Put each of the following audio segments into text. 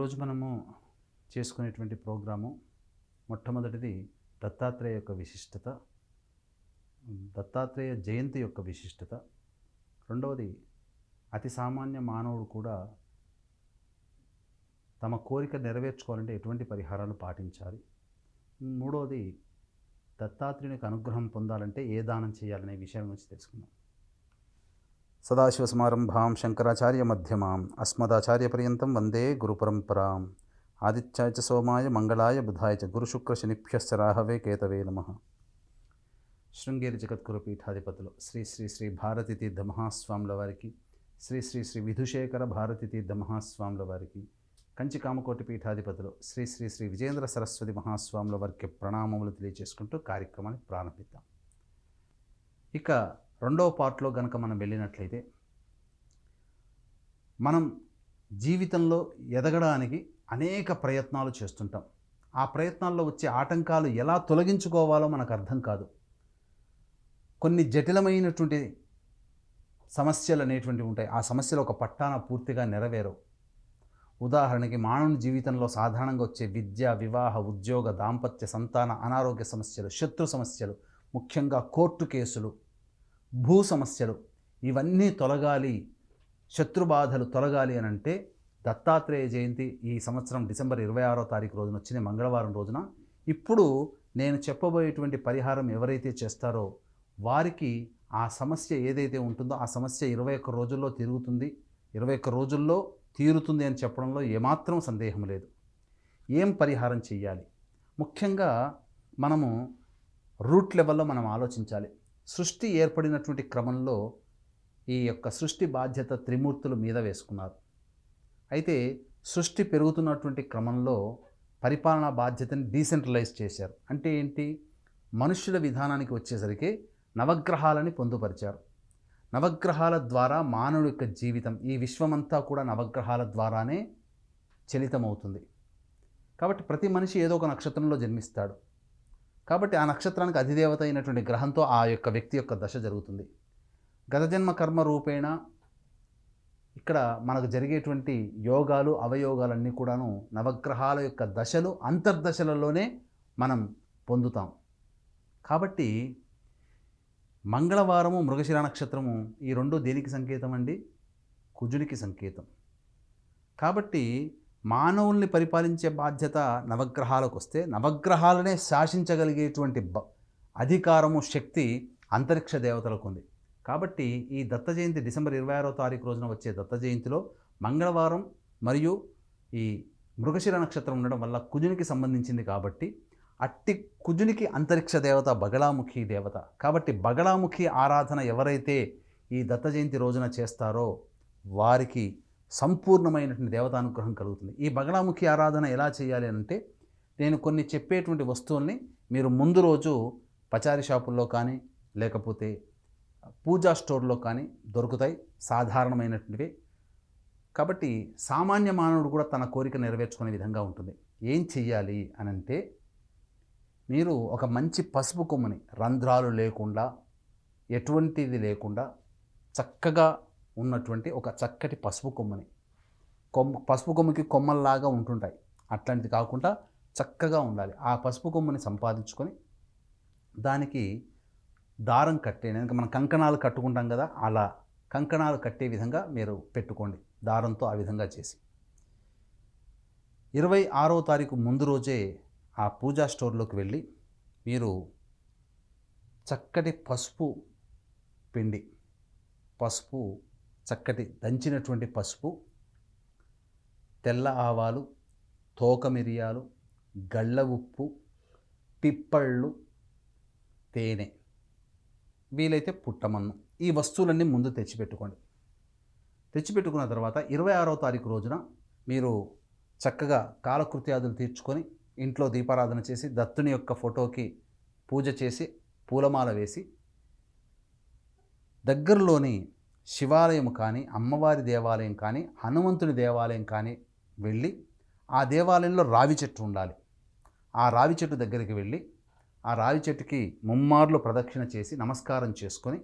ఈరోజు మనము చేసుకునేటువంటి ప్రోగ్రాము మొట్టమొదటిది దత్తాత్రేయ యొక్క విశిష్టత దత్తాత్రేయ జయంతి యొక్క విశిష్టత. రెండవది అతి సామాన్య మానవుడు కూడా తమ కోరిక నెరవేర్చుకోవాలంటే ఎటువంటి పరిహారాలు పాటించాలి? మూడవది దత్తాత్రేయునికి అనుగ్రహం పొందాలంటే ఏ దానం చేయాలనే విషయం గురించి తెలుసుకుందాం. సదాశివసమారంభాం శంకరాచార్య మధ్యమాం అస్మదాచార్యపర్యంతం వందే గురుపరంపరాం ఆదిత్యాయ చ సోమాయ మంగళాయ బుధాయ చ గురుశుక్రశనిభ్యశ్చ రాహవే కేతవే నమ శృంగేరి జగద్గురు పీఠాధిపతులు శ్రీ శ్రీ శ్రీ భారతి తీర్థ మహాస్వాముల వారికి శ్రీ శ్రీ శ్రీ విధుశేఖర భారతి తీర్థ మహాస్వాముల వారికి కంచి కామకోటి పీఠాధిపతులు శ్రీ శ్రీ శ్రీ విజేంద్ర సరస్వతి మహాస్వాముల వారికి ప్రణామములు తెలియజేసుకుంటూ కార్యక్రమాన్ని ప్రారంభిద్దాం ఇక రెండవ పార్ట్లో కనుక మనం వెళ్ళినట్లయితే మనం జీవితంలో ఎదగడానికి అనేక ప్రయత్నాలు చేస్తుంటాం. ఆ ప్రయత్నాల్లో వచ్చే ఆటంకాలు ఎలా తొలగించుకోవాలో మనకు అర్థం కాదు. కొన్ని జటిలమైనటువంటి సమస్యలు అనేటువంటివి ఉంటాయి. ఆ సమస్యలు ఒక పట్టాన పూర్తిగా నెరవేరవు. ఉదాహరణకి మానవుని జీవితంలో సాధారణంగా వచ్చే విద్య వివాహ ఉద్యోగ దాంపత్య సంతాన అనారోగ్య సమస్యలు శత్రు సమస్యలు ముఖ్యంగా కోర్టు కేసులు భూ సమస్యలు ఇవన్నీ తొలగాలి శత్రుబాధలు తొలగాలి అని అంటే దత్తాత్రేయ జయంతి ఈ సంవత్సరం డిసెంబర్ ఇరవై ఆరో తారీఖు రోజున వచ్చిన మంగళవారం రోజున. ఇప్పుడు నేను చెప్పబోయేటువంటి పరిహారం ఎవరైతే చేస్తారో వారికి ఆ సమస్య ఏదైతే ఉంటుందో ఆ సమస్య ఇరవై ఒక్క రోజుల్లో తిరుగుతుంది. ఇరవై ఒక్క రోజుల్లో తీరుతుంది అని చెప్పడంలో ఏమాత్రం సందేహం లేదు. ఏం పరిహారం చెయ్యాలి? ముఖ్యంగా మనము రూట్ లెవెల్లో మనం ఆలోచించాలి. సృష్టి ఏర్పడినటువంటి క్రమంలో ఈ యొక్క సృష్టి బాధ్యత త్రిమూర్తుల మీద వేసుకున్నారు. అయితే సృష్టి పెరుగుతున్నటువంటి క్రమంలో పరిపాలనా బాధ్యతని డీసెంట్రలైజ్ చేశారు. అంటే ఏంటి? మనుష్యుల విధానానికి వచ్చేసరికి నవగ్రహాలని పొందుపరిచారు. నవగ్రహాల ద్వారా మానవుడి యొక్క జీవితం ఈ విశ్వమంతా కూడా నవగ్రహాల ద్వారానే చలితమవుతుంది. కాబట్టి ప్రతి మనిషి ఏదో ఒక నక్షత్రంలో జన్మిస్తాడు. కాబట్టి ఆ నక్షత్రానికి అధిదేవత అయినటువంటి గ్రహంతో ఆ యొక్క వ్యక్తి యొక్క దశ జరుగుతుంది. గత జన్మ కర్మ రూపేణ ఇక్కడ మనకు జరిగేటువంటి యోగాలు అవయోగాలన్నీ కూడాను నవగ్రహాల యొక్క దశలు అంతర్దశలలోనే మనం పొందుతాం. కాబట్టి మంగళవారము మృగశిర నక్షత్రము ఈ రెండు దేనికి సంకేతం అండి? కుజునికి సంకేతం. కాబట్టి మానవుల్ని పరిపాలించే బాధ్యత నవగ్రహాలకు వస్తే నవగ్రహాలనే శాసించగలిగేటువంటి బ అధికారము శక్తి అంతరిక్ష దేవతలకు ఉంది కాబట్టి ఈ దత్త జయంతి డిసెంబర్ ఇరవై ఆరో తారీఖు రోజున వచ్చే దత్త జయంతిలో మంగళవారం మరియు ఈ మృగశిర నక్షత్రం ఉండడం వల్ల కుజునికి సంబంధించింది కాబట్టి అట్టి కుజునికి అంతరిక్ష దేవత బగళాముఖి దేవత. కాబట్టి బగళాముఖి ఆరాధన ఎవరైతే ఈ దత్త జయంతి రోజున చేస్తారో వారికి సంపూర్ణమైనటువంటి దేవతానుగ్రహం కలుగుతుంది. ఈ బగళాముఖి ఆరాధన ఎలా చేయాలి అంటే నేను కొన్ని చెప్పేటువంటి వస్తువుల్ని మీరు ముందు రోజు పచారీ షాపుల్లో కానీ లేకపోతే పూజా స్టోర్లో కానీ దొరుకుతాయి సాధారణమైనటువంటివి. కాబట్టి సామాన్య మానవుడు కూడా తన కోరిక నెరవేర్చుకునే విధంగా ఉంటుంది. ఏం చెయ్యాలి అని అంటే మీరు ఒక మంచి పసుపు కొమ్ముని రంధ్రాలు లేకుండా ఎటువంటిది లేకుండా చక్కగా ఉన్నటువంటి ఒక చక్కటి పసుపు కొమ్మని. కొమ్మ పసుపు కొమ్మకి కొమ్మల్లాగా ఉంటుంటాయి. అట్లాంటిది కాకుండా చక్కగా ఉండాలి. ఆ పసుపు కొమ్మని సంపాదించుకొని దానికి దారం కట్టే మనం కంకణాలు కట్టుకుంటాం కదా అలా కంకణాలు కట్టే విధంగా మీరు పెట్టుకోండి. దారంతో ఆ విధంగా చేసి. ఇరవై ఆరో తారీఖు ముందు రోజే ఆ పూజా స్టోర్లోకి వెళ్ళి మీరు చక్కటి పసుపు పిండి పసుపు చక్కటి దంచినటువంటి పసుపు తెల్ల ఆవాలు తోక మిరియాలు గళ్ళ ఉప్పు పిప్పళ్ళు తేనె. వీలైతే పుట్టమన్ను. ఈ వస్తువులన్నీ ముందు తెచ్చిపెట్టుకోండి. తెచ్చిపెట్టుకున్న తర్వాత ఇరవై ఆరో తారీఖు రోజున మీరు చక్కగా కాలకృత్యాదులు తీర్చుకొని ఇంట్లో దీపారాధన చేసి దత్తుని యొక్క ఫోటోకి పూజ చేసి పూలమాల వేసి దగ్గరలోని శివాలయం కానీ అమ్మవారి దేవాలయం కానీ హనుమంతుని దేవాలయం కానీ వెళ్ళి ఆ దేవాలయంలో రావి చెట్టు ఉండాలి. ఆ రావి చెట్టు దగ్గరికి వెళ్ళి ఆ రావి చెట్టుకి ముమ్మార్లు ప్రదక్షిణ చేసి నమస్కారం చేసుకొని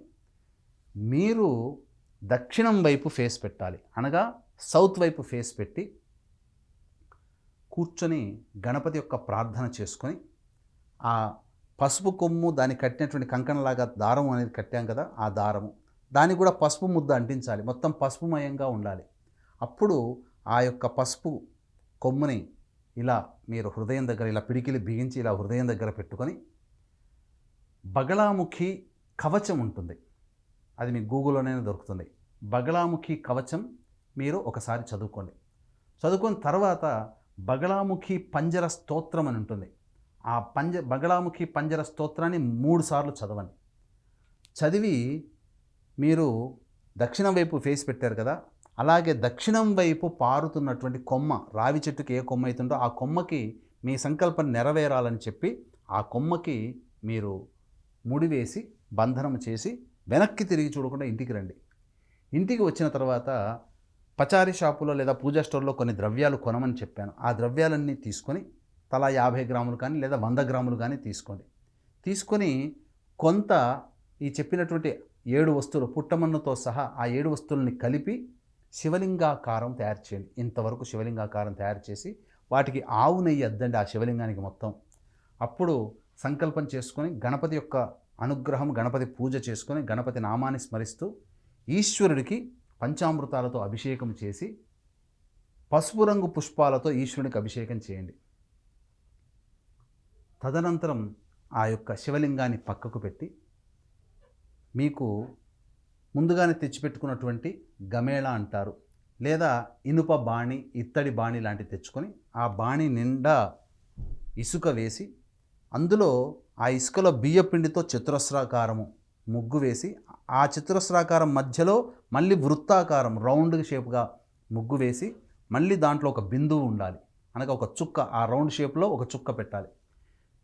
మీరు దక్షిణం వైపు ఫేస్ పెట్టాలి. అనగా సౌత్ వైపు ఫేస్ పెట్టి కూర్చొని గణపతి యొక్క ప్రార్థన చేసుకొని ఆ పసుపు కొమ్ము దానికి కట్టినటువంటి కంకణలాగా దారం అనేది కట్టాం కదా ఆ దారము. దానికి కూడా పసుపు ముద్ద అంటించాలి. మొత్తం పసుపుమయంగా ఉండాలి. అప్పుడు ఆ యొక్క పసుపు కొమ్ముని ఇలా మీరు హృదయం దగ్గర ఇలా పిడికిలి బిగించి ఇలా హృదయం దగ్గర పెట్టుకొని బగళాముఖి కవచం ఉంటుంది. అది మీకు గూగుల్లోనే దొరుకుతుంది. బగళాముఖి కవచం మీరు ఒకసారి చదువుకోండి. చదువుకున్న తర్వాత బగళాముఖి పంజర స్తోత్రం అని ఉంటుంది. ఆ పంజ బగళాముఖి పంజర స్తోత్రాన్ని మూడు సార్లు చదవండి. చదివి మీరు దక్షిణం వైపు ఫేస్ పెట్టారు కదా అలాగే దక్షిణం వైపు పారుతున్నటువంటి కొమ్మ రావి చెట్టుకి ఏ కొమ్మ అవుతుందో ఆ కొమ్మకి మీ సంకల్పం నెరవేరాలని చెప్పి ఆ కొమ్మకి మీరు ముడివేసి బంధనం చేసి వెనక్కి తిరిగి చూడకుండా ఇంటికి రండి. ఇంటికి వచ్చిన తర్వాత పచారీ షాపులో లేదా పూజా స్టోర్లో కొన్ని ద్రవ్యాలు కొనమని చెప్పాను. ఆ ద్రవ్యాలన్నీ తీసుకొని తలా యాభై గ్రాములు కానీ లేదా వంద గ్రాములు కానీ తీసుకోండి. తీసుకొని కొంత ఈ చెప్పినటువంటి ఏడు వస్తువులు పుట్టమన్నుతో సహా ఆ ఏడు వస్తువులని కలిపి శివలింగాకారం తయారు చేయండి. ఇంతవరకు శివలింగాకారం తయారు చేసి వాటికి ఆవు నెయ్యి అద్దండి ఆ శివలింగానికి మొత్తం. అప్పుడు సంకల్పం చేసుకొని గణపతి యొక్క అనుగ్రహం గణపతి పూజ చేసుకొని గణపతి నామాన్ని స్మరిస్తూ ఈశ్వరుడికి పంచామృతాలతో అభిషేకం చేసి పసుపు రంగు పుష్పాలతో ఈశ్వరునికి అభిషేకం చేయండి. తదనంతరం ఆ యొక్క శివలింగాన్ని పక్కకు పెట్టి మీకు ముందుగానే తెచ్చిపెట్టుకున్నటువంటి గమేళ అంటారు. లేదా ఇనుప బాణి ఇత్తడి బాణి లాంటివి తెచ్చుకొని ఆ బాణి నిండా ఇసుక వేసి అందులో ఆ ఇసుకలో బియ్యపిండితో చతురస్రాకారము ముగ్గు వేసి ఆ చతురస్రాకారం మధ్యలో మళ్ళీ వృత్తాకారం రౌండ్ షేప్గా ముగ్గు వేసి మళ్ళీ దాంట్లో ఒక బిందువు ఉండాలి. అనగా ఒక చుక్క ఆ రౌండ్ షేప్లో ఒక చుక్క పెట్టాలి.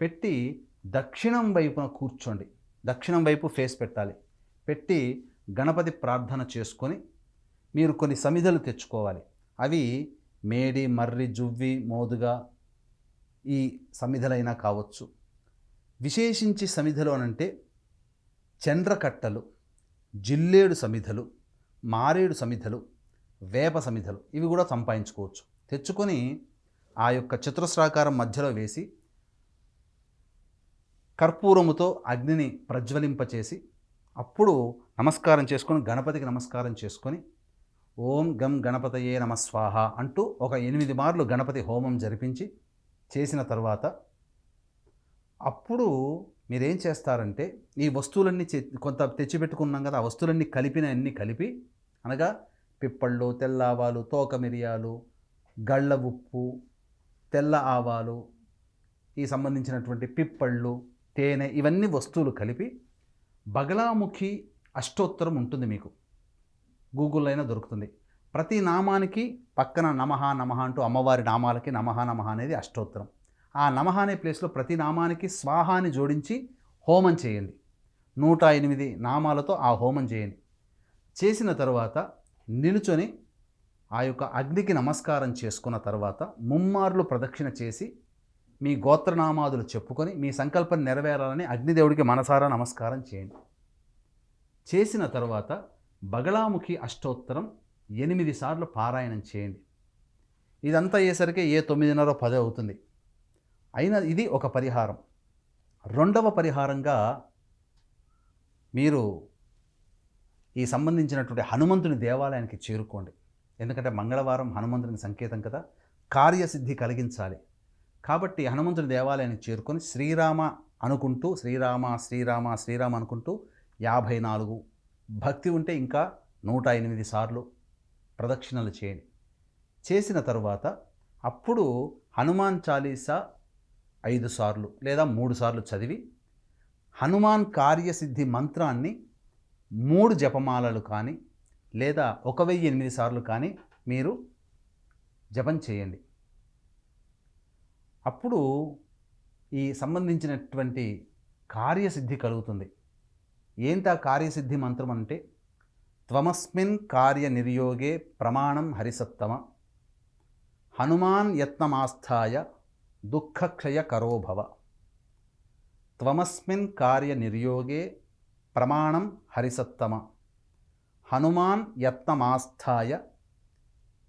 పెట్టి దక్షిణం వైపున కూర్చోండి. దక్షిణం వైపు ఫేస్ పెట్టాలి. పెట్టి గణపతి ప్రార్థన చేసుకొని మీరు కొన్ని సమిధలు తెచ్చుకోవాలి. అవి మేడి మర్రి జువ్వి మోదుగా ఈ సమిధలైనా కావచ్చు. విశేషించి సమిధలు అనంటే చంద్రకట్టలు జిల్లేడు సమిధలు మారేడు సమిధలు వేప సమిధలు ఇవి కూడా సంపాదించుకోవచ్చు. తెచ్చుకొని ఆ యొక్క చతురస్రాకారం మధ్యలో వేసి కర్పూరముతో అగ్నిని ప్రజ్వలింపచేసి అప్పుడు నమస్కారం చేసుకొని గణపతికి నమస్కారం చేసుకొని ఓం గం గణపతయే నమస్వాహ అంటూ ఒక ఎనిమిది మార్లు గణపతి హోమం జరిపించి చేసిన తర్వాత అప్పుడు మీరేం చేస్తారంటే ఈ వస్తువులన్నీ కొంత తెచ్చిపెట్టుకున్నాం కదా ఆ వస్తువులన్నీ కలిపిన అన్ని కలిపి అనగా పిప్పళ్ళు తెల్ల ఆవాలు తోక మిరియాలు గళ్ళ ఉప్పు తెల్ల ఆవాలు ఈ సంబంధించినటువంటి పిప్పళ్ళు తేనె ఇవన్నీ వస్తువులు కలిపి బగలాముఖి అష్టోత్తరం ఉంటుంది మీకు. గూగుల్లో అయినా దొరుకుతుంది. ప్రతి నామానికి పక్కన నమహ నమహ అంటూ అమ్మవారి నామాలకి నమహ నమః అనేది అష్టోత్తరం. ఆ నమః అనే ప్లేస్లో ప్రతి నామానికి స్వాహాని జోడించి హోమం చేయండి. నూట ఎనిమిది నామాలతో ఆ హోమం చేయండి. చేసిన తర్వాత నిలుచొని ఆ యొక్క అగ్నికి నమస్కారం చేసుకున్న తర్వాత ముమ్మార్లు ప్రదక్షిణ చేసి మీ గోత్రనామాదులు చెప్పుకొని మీ సంకల్పం నెరవేరాలని అగ్నిదేవుడికి మనసారా నమస్కారం చేయండి. చేసిన తర్వాత బగళాముఖి అష్టోత్తరం ఎనిమిది సార్లు పారాయణం చేయండి. ఇదంతా అయ్యేసరికి ఏ తొమ్మిదిన్నర పది అవుతుంది. అయినా ఇది ఒక పరిహారం. రెండవ పరిహారంగా మీరు ఈ సంబంధించినటువంటి హనుమంతుని దేవాలయానికి చేరుకోండి. ఎందుకంటే మంగళవారం హనుమంతునికి సంకేతం కదా. కార్యసిద్ధి కలిగించాలి. కాబట్టి హనుమంతుని దేవాలయానికి చేరుకొని శ్రీరామ అనుకుంటూ శ్రీరామ శ్రీరామ శ్రీరామ అనుకుంటూ యాభై నాలుగు భక్తి ఉంటే ఇంకా నూట ఎనిమిది సార్లు ప్రదక్షిణలు చేయండి. చేసిన తరువాత అప్పుడు హనుమాన్ చాలీసా ఐదు సార్లు లేదా మూడు సార్లు చదివి హనుమాన్ కార్యసిద్ధి మంత్రాన్ని మూడు జపమాలలు కానీ లేదా ఒక వెయ్యి ఎనిమిది సార్లు కానీ మీరు జపం చేయండి. అప్పుడు ఈ సంబంధించినటువంటి కార్యసిద్ధి కలుగుతుంది. ఏంత కార్యసిద్ధి మంత్రం అంటే త్వమస్మిన్ కార్య నిర్యోగే ప్రమాణం హరిసత్తమ హనుమాన్ యత్నమాస్థాయ దుఃఖక్షయ కరోభవ. త్వమస్మిన్ కార్య నిర్యోగే ప్రమాణం హరిసత్తమ హనుమాన్ యత్నమాస్థాయ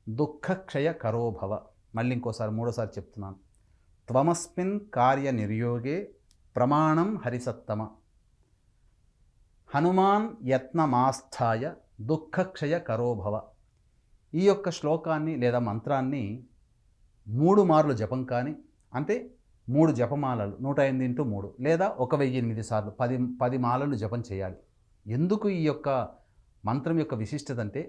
దుఃఖక్షయ కరోభవ. మళ్ళీ ఇంకోసారి మూడోసారి చెప్తున్నాను. త్వమస్మిన్ కార్య నిర్యోగే ప్రమాణం హరిసత్తమ. హనుమాన్ యత్నమాస్థాయ దుఃఖక్షయ కరోభవ ఈ యొక్క శ్లోకాన్ని లేదా మంత్రాన్ని మూడు మార్లు జపం కానీ అంటే మూడు జపమాలలు నూట ఎనిమిది ఇంటూ మూడు లేదా ఒక వెయ్యి ఎనిమిది సార్లు పది పది మాలలు జపం చేయాలి. ఎందుకు ఈ యొక్క మంత్రం యొక్క విశిష్టత అంటే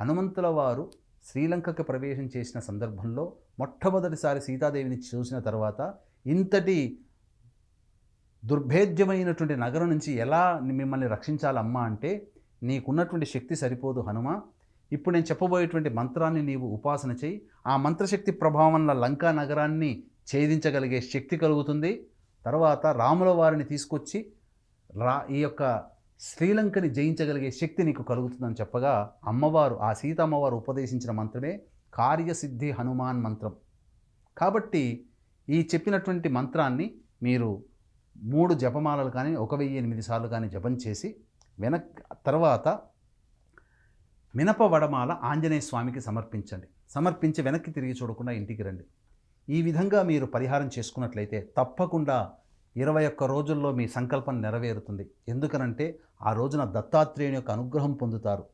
హనుమంతుల వారు శ్రీలంకకు ప్రవేశం చేసిన సందర్భంలో మొట్టమొదటిసారి సీతాదేవిని చూసిన తర్వాత ఇంతటి దుర్భేద్యమైనటువంటి నగరం నుంచి ఎలా మిమ్మల్ని రక్షించాలమ్మా అంటే నీకున్నటువంటి శక్తి సరిపోదు హనుమ. ఇప్పుడు నేను చెప్పబోయేటువంటి మంత్రాన్ని నీవు ఉపాసన చేయి. ఆ మంత్రశక్తి ప్రభావం వల్ల లంకా నగరాన్ని ఛేదించగలిగే శక్తి కలుగుతుంది. తర్వాత రాముల వారిని తీసుకొచ్చి రా ఈ యొక్క శ్రీలంకని జయించగలిగే శక్తి నీకు కలుగుతుందని చెప్పగా అమ్మవారు ఆ సీతమ్మవారు ఉపదేశించిన మంత్రమే కార్యసిద్ధి హనుమాన్ మంత్రం. కాబట్టి ఈ చెప్పినటువంటి మంత్రాన్ని మీరు మూడు జపమాలలు కానీ ఒక వెయ్యి ఎనిమిది సార్లు కానీ జపం చేసి వెనక్ తర్వాత మినప వడమాల ఆంజనేయ స్వామికి సమర్పించండి. సమర్పించి వెనక్కి తిరిగి చూడకుండా ఇంటికి రండి. ఈ విధంగా మీరు పరిహారం చేసుకున్నట్లయితే తప్పకుండా ఇరవై ఒక్క రోజుల్లో మీ సంకల్పం నెరవేరుతుంది. ఎందుకనంటే ఆ రోజున దత్తాత్రేయుని యొక్క అనుగ్రహం పొందుతారు.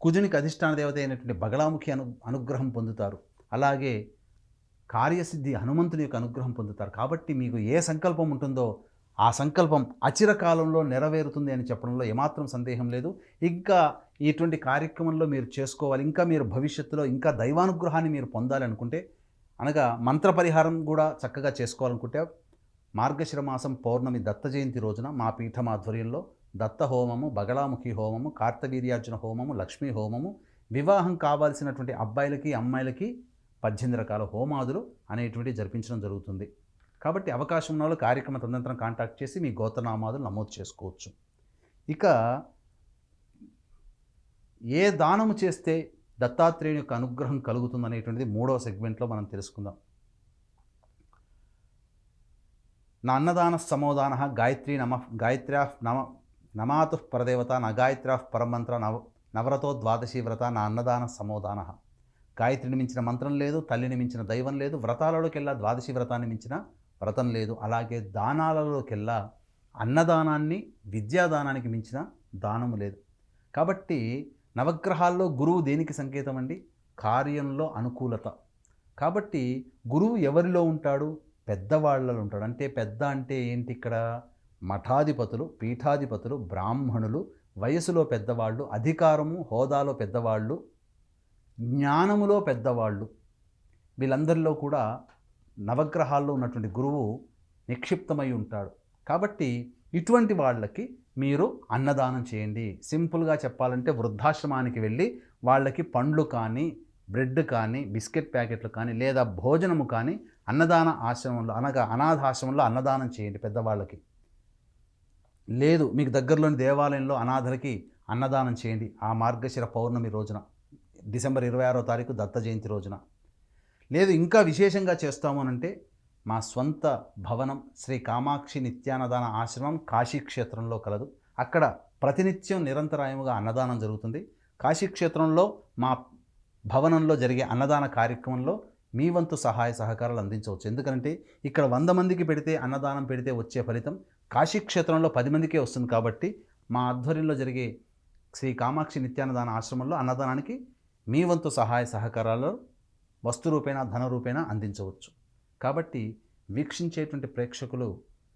కుజునికి అధిష్టాన దేవత అయినటువంటి బగళాముఖి అను అనుగ్రహం పొందుతారు. అలాగే కార్యసిద్ధి హనుమంతుని యొక్క అనుగ్రహం పొందుతారు. కాబట్టి మీకు ఏ సంకల్పం ఉంటుందో ఆ సంకల్పం అచిరకాలంలో నెరవేరుతుంది అని చెప్పడంలో ఏమాత్రం సందేహం లేదు. ఇంకా ఇటువంటి కార్యక్రమంలో మీరు చేసుకోవాలి. ఇంకా మీరు భవిష్యత్తులో ఇంకా దైవానుగ్రహాన్ని మీరు పొందాలి అనుకుంటే అనగా మంత్ర పరిహారం కూడా చక్కగా చేసుకోవాలనుకుంటే మార్గశిరమాసం పౌర్ణమి దత్త జయంతి రోజున మా పీఠం ఆధ్వర్యంలో దత్త హోమము బగళాముఖి హోమము కార్తవీర్యార్జున హోమము లక్ష్మీ హోమము వివాహం కావాల్సినటువంటి అబ్బాయిలకి అమ్మాయిలకి పద్దెనిమిది రకాల హోమాదులు అనేటువంటి జరిపించడం జరుగుతుంది. కాబట్టి అవకాశం ఉన్న వాళ్ళు కార్యక్రమ తదనంతరం కాంటాక్ట్ చేసి మీ గోత్రనామాదులు నమోదు చేసుకోవచ్చు. ఇక ఏ దానము చేస్తే దత్తాత్రేయుని యొక్క అనుగ్రహం కలుగుతుందనేటువంటిది మూడవ సెగ్మెంట్లో మనం తెలుసుకుందాం. నా అన్నదాన సమోదాన గాయత్రి నమ గాయత్ర్యా నమ నమాతు పరదేవత నా గాయత్ర్యా పరమంత్ర నవ నవరతో ద్వాదశి వ్రత నా అన్నదాన సమోదాన గాయత్రిని మించిన మంత్రం లేదు తల్లిని మించిన దైవం లేదు వ్రతాలలోకెల్లా ద్వాదశి వ్రతాన్ని మించిన వ్రతం లేదు. అలాగే దానాలలోకెల్లా అన్నదానాన్ని విద్యాదానానికి మించిన దానము లేదు. కాబట్టి నవగ్రహాల్లో గురువు దేనికి సంకేతం అండి? కార్యంలో అనుకూలత. కాబట్టి గురువు ఎవరిలో ఉంటాడు? పెద్దవాళ్ళలో ఉంటాడు అంటే పెద్ద అంటే ఏంటి ఇక్కడ? మఠాధిపతులు పీఠాధిపతులు బ్రాహ్మణులు వయసులో పెద్దవాళ్ళు అధికారము హోదాలో పెద్దవాళ్ళు జ్ఞానములో పెద్దవాళ్ళు. వీళ్ళందరిలో కూడా నవగ్రహాల్లో ఉన్నటువంటి గురువు నిక్షిప్తమై ఉంటాడు. కాబట్టి ఇటువంటి వాళ్ళకి మీరు అన్నదానం చేయండి. సింపుల్గా చెప్పాలంటే వృద్ధాశ్రమానికి వెళ్ళి వాళ్ళకి పండ్లు కానీ బ్రెడ్ కానీ బిస్కెట్ ప్యాకెట్లు కానీ లేదా భోజనము కానీ అన్నదాన ఆశ్రమంలో అనగా అనాథాశ్రమంలో అన్నదానం చేయండి పెద్దవాళ్ళకి. లేదు మీకు దగ్గరలోని దేవాలయంలో అనాథలకి అన్నదానం చేయండి. ఆ మార్గశిర పౌర్ణమి రోజున డిసెంబర్ ఇరవై ఆరో తారీఖు దత్త జయంతి రోజున. లేదు ఇంకా విశేషంగా చేస్తాము అంటే మా స్వంత భవనం శ్రీ కామాక్షి నిత్యాన్నదాన ఆశ్రమం కాశీక్షేత్రంలో కలదు. అక్కడ ప్రతినిత్యం నిరంతరాయముగా అన్నదానం జరుగుతుంది. కాశీక్షేత్రంలో మా భవనంలో జరిగే అన్నదాన కార్యక్రమంలో మీ వంతు సహాయ సహకారాలు అందించవచ్చు. ఎందుకంటే ఇక్కడ వంద మందికి పెడితే అన్నదానం పెడితే వచ్చే ఫలితం కాశీక్షేత్రంలో పది మందికే వస్తుంది కాబట్టి మా ఆధ్వర్యంలో జరిగే శ్రీ కామాక్షి నిత్యాన్నదాన ఆశ్రమంలో అన్నదానానికి మీ వంతు సహాయ సహకారాలు వస్తు రూపేణ ధన రూపేణ అందించవచ్చు. కాబట్టి వీక్షించేటువంటి ప్రేక్షకులు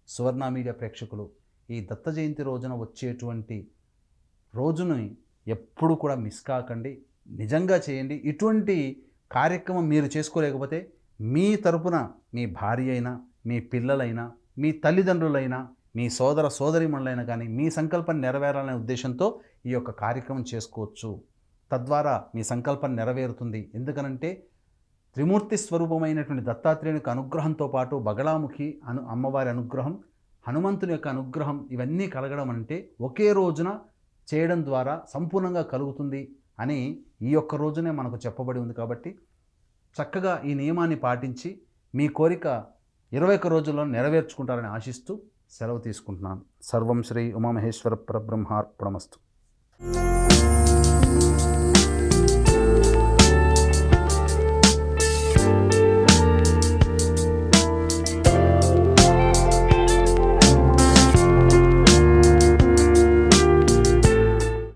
సువర్ణ మీడియా ప్రేక్షకులు ఈ దత్త జయంతి రోజున వచ్చేటువంటి రోజుని ఎప్పుడు కూడా మిస్ కాకండి. నిజంగా చేయండి. ఇటువంటి కార్యక్రమం మీరు చేసుకోలేకపోతే మీ తరపున మీ భార్య అయినా మీ పిల్లలైనా మీ తల్లిదండ్రులైనా మీ సోదర సోదరిమణులైనా కానీ మీ సంకల్పం నెరవేరాలనే ఉద్దేశంతో ఈ యొక్క కార్యక్రమం చేసుకోవచ్చు. తద్వారా మీ సంకల్పం నెరవేరుతుంది. ఎందుకనంటే త్రిమూర్తి స్వరూపమైనటువంటి దత్తాత్రేయునికి అనుగ్రహంతో పాటు బగళాముఖి అను అమ్మవారి అనుగ్రహం హనుమంతుని యొక్క అనుగ్రహం ఇవన్నీ కలగడం అంటే ఒకే రోజున చేయడం ద్వారా సంపూర్ణంగా కలుగుతుంది. అని ఈ ఒక్క రోజునే మనకు చెప్పబడి ఉంది కాబట్టి చక్కగా ఈ నియమాన్ని పాటించి మీ కోరిక ఇరవై ఒక్క రోజుల్లో నెరవేర్చుకుంటారని ఆశిస్తూ సెలవు తీసుకుంటున్నాను. సర్వం శ్రీ ఉమామహేశ్వర పరబ్రహ్మార్పణమస్తు.